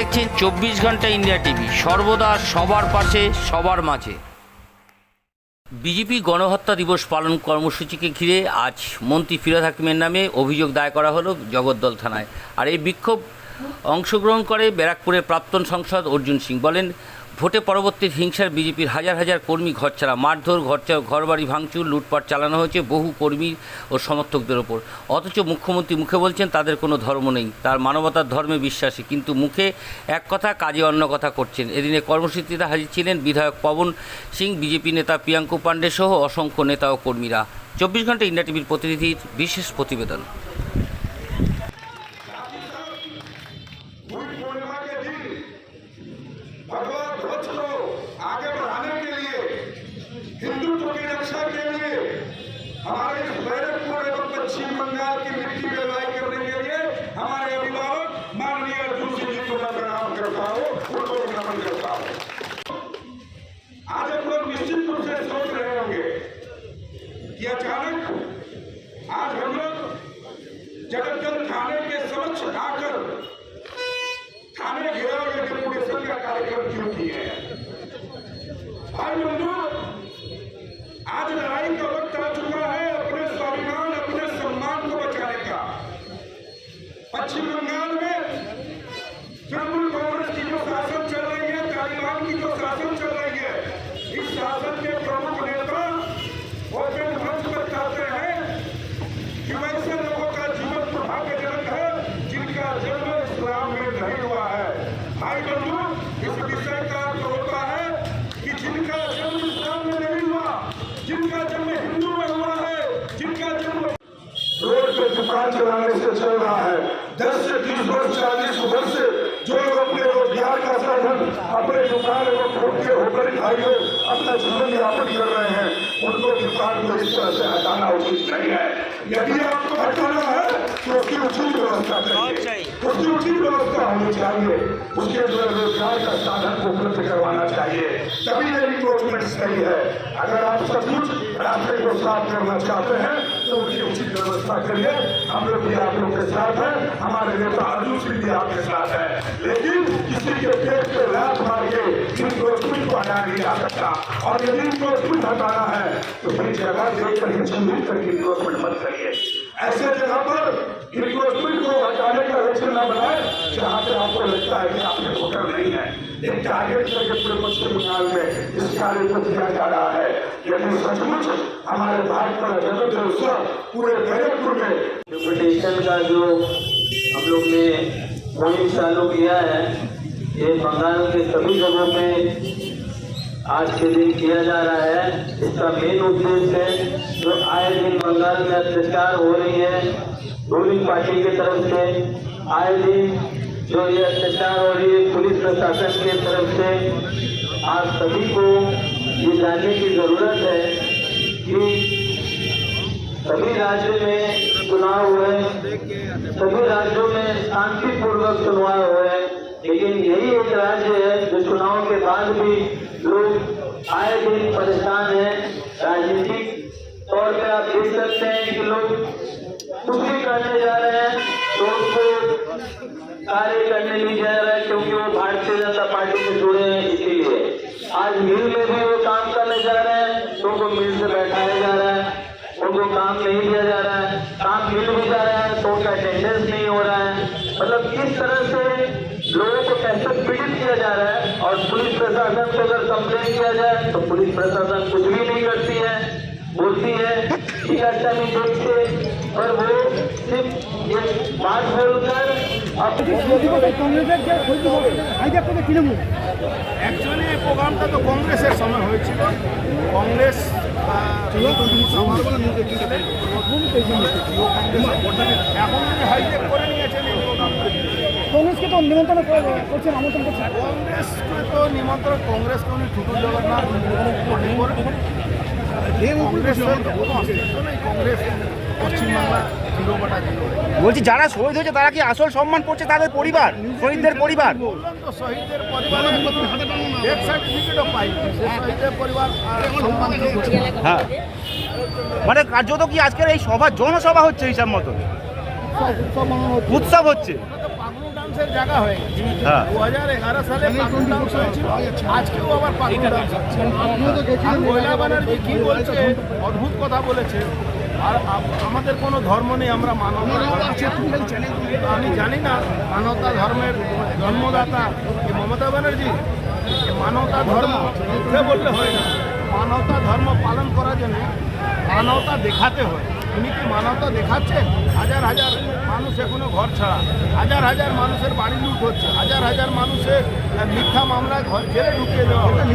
দেখছেন চব্বিশ ঘণ্টা ইন্ডিয়া টিভি। সর্বদা সবার পাশে, সবার মাঝে। বিজেপি গণহত্যা দিবস পালন কর্মসূচিকে ঘিরে আজ মন্ত্রী ফিরাদ হাকিমের নামে অভিযোগ দায় করা হলো জগদ্দল থানায়। আর এই বিক্ষোভ অংশগ্রহণ করে ব্যারাকপুরের প্রাক্তন সংসদ অর্জুন সিং বলেন ভোটে পরবর্তী হিংসার বিজেপির হাজার হাজার কর্মী ঘরছাড়া মারধর, ঘর ঘরবাড়ি ভাঙচুর, লুটপাট চালানো হয়েছে বহু কর্মী ও সমর্থকদের ওপর। অথচ মুখ্যমন্ত্রী মুখে বলছেন, তাদের কোনো ধর্ম নেই। তার মানবতার ধর্মে বিশ্বাসী। কিন্তু মুখে এক কথা, কাজে অন্য কথা করছেন। এদিনে কর্মসূচিতে হাজির ছিলেন বিধায়ক পবন সিং, বিজেপি নেতা প্রিয়াঙ্কু পাণ্ডে সহ অসংখ্য নেতা ও কর্মীরা। চব্বিশ ঘণ্টা ইন্ডিয়া টিভির প্রতিনিধির বিশেষ প্রতিবেদন। हमारे इस बैरकपुर एवं पश्चिम बंगाल की मिट्टी में लड़ाई करने के लिए हमारे अभिभावक माननीय अर्जुन सिंह जी को मैं प्रणाम करता हूँ, उनको भी नमन करता हूँ। आज हम लोग निश्चित रूप से सोच रहे होंगे कि अचानक आज हम लोग जगतजन थाने के समक्ष आकर थाने घेराव या डेपुटेशन का कार्यक्रम क्यों किए हैं भाई बंधु आज लड़ाई का वक्त आ चुका है अपने स्वाभिमान अपने सम्मान को बचाने का पश्चिम बंगाल में तृणमूल कांग्रेस की जो शासन चल रही है तालिबान की जो शासन चल रही है। इस शासन के प्रमुख नेता ओपन मंच पर चाहते हैं कि वैसे लोगों का जीवन दुर्भाग्यजनक है, जिनका जन्म इस्लाम में नहीं हुआ है। भाई बंधु, इस विषय का होता है कि जिनका जन्म इस्लाम में नहीं हुआ, जिनका जन्म हिंदू में हुआ है, जिनका जन्म रोड पे दुकान चलाने से चल रहा है। दस से बीस वर्ष चालीस वर्ष जो लोग अपने रोज़गार का साधन अपने दुकान एवं खोल के होटल खाइए अपना जीवन यापन कर रहे हैं उनको दुकान को इस तरह से हटाना उचित नहीं है। यदि आपको हटाना है तो उसकी उचित व्यवस्था करिए उसकी उचित व्यवस्था होनी चाहिए। उसके जो रोज़गार का साधन को उपलब्ध करवाना चाहिए। तभी ये इन्क्रोचमेंट सही है। अगर आप सचमुच रास्ते को साफ़ करना चाहते हैं तो उसकी उचित व्यवस्था करिए हम लोग भी आप लोग के साथ हैं हमारे नेता अर्जुन सिंह भी आपके साथ है लेकिन किसी के पेट पे लात मार के इन्क्रोचमेंट को हटा नहीं जा सकता और यदि इन्क्रोचमेंट हटाना है तो फिर जगह देखकर ही चिन्हित करके इन्क्रोचमेंट मत करिए ऐसे जगह पर इन्क्रोचमेंट को हटाने का लक्ष्य न बनाए जहाँ पे आपको लगता है कि आपके वोटर नहीं है टारगेट करके पूरे पश्चिम बंगाल में इस कार्य है। पूरे में का जो हम लोग ने चालू किया है, ये बंगाल के सभी जगहों पे आज के दिन किया जा रहा है। इसका मेन उद्देश्य है, जो आए दिन बंगाल में अत्याचार हो रही है रूलिंग पार्टी की तरफ़ से आए दिन जो ये अत्याचार रही है, पुलिस प्रशासन के तरफ़ से आप सभी को ये जानने की ज़रूरत है कि सभी राज्यों में चुनाव हुए सभी राज्यों में शांतिपूर्वक चुनाव हुए लेकिन यही एक राज्य है जो चुनाव के बाद भी लोग आए दिन परेशान हैं। राजनीतिक तौर पर आप देख सकते हैं कि लोग कुछ भी करने जा रहे हैं तो उसको कार्य करने नहीं जा रहा है क्योंकि वो भारतीय जनता पार्टी से जुड़े हैं, इसीलिए। आज मिल में भी वो काम करने जा रहे हैं तो उनको मिल से बैठाया जा रहा है, उनको काम नहीं दिया जा रहा है, काम मिल भी जा रहा है तो उनका अटेंडेंस नहीं हो रहा है। मतलब इस तरह से लोगों को कैसे पीड़ित किया जा रहा है, और पुलिस प्रशासन को अगर कंप्लेन किया जाए तो पुलिस प्रशासन कुछ भी नहीं करती है, बोलती है ठीक अच्छा नहीं देखते और वो सिर्फ़ ये बात बोलकर অ্যাকচুয়ালি প্রোগ্রামটা তো কংগ্রেসের সময় হয়েছিল। কংগ্রেস এখন করে নিয়েছেন প্রোগ্রামটা। কংগ্রেসকে তো নিমন্ত্রণ করছেন আমন্ত্রণ করছেন কংগ্রেসকে তো নিমন্ত্রণ কংগ্রেস কোনো ছোটো জগন্নাথ কংগ্রেস কংগ্রেস পশ্চিমবাংলা বলছি, যারা শহীদ হয়েছে, তারা কি আসল সম্মান করছে তাদের পরিবার, শহীদদের পরিবার। হ্যাঁ। মানে কার্যত কি আজকের এই সভা, জনসভা হচ্ছে হিসাব মতো উৎসব হচ্ছে। জায়গা হয়ে। গেছে। দু হাজার এগারো সালে আজকেও আবার কি অদ্ভুত কথা বলেছে। আর আমাদের কোনো ধর্ম নেই, আমরা মানবতা আমি জানি না মানবতা ধর্মের জন্মদাতা মমতা ব্যানার্জি। মানবতা ধর্ম মুখে বললে হয় না। মানবতা ধর্ম পালন করার জন্য মানবতা দেখাতে হয়। উনি কি মানবতা দেখাচ্ছেন? হাজার হাজার মানুষ এখনও ঘর ছাড়া। হাজার হাজার মানুষের বাড়ি লুট হচ্ছে। হাজার হাজার মানুষের মিথ্যা মামলায় ঘর জেলে ঢুকিয়ে দেওয়া হচ্ছে।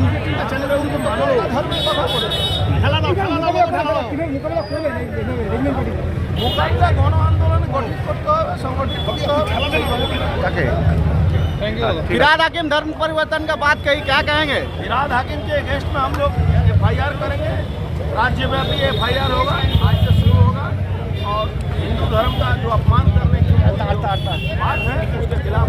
মানবতা ধর্মের কথা কীভাবে মোকাবেলা করবেন এই রেগমেন্ট পার্টি মোকাবিলা গণ আন্দোলন গঠিত করতে হবে সংগঠিত করতে হবে फिराद हाकिम धर्म परिवर्तन का बात कही क्या कहेंगे फिराद हाकिम के अगेंस्ट में हम लोग एफ आई आर करेंगे राज्यव्यापी एफ आई आर होगा आज से शुरू होगा और हिंदू धर्म का जो अपमान करने की बात है उसके खिलाफ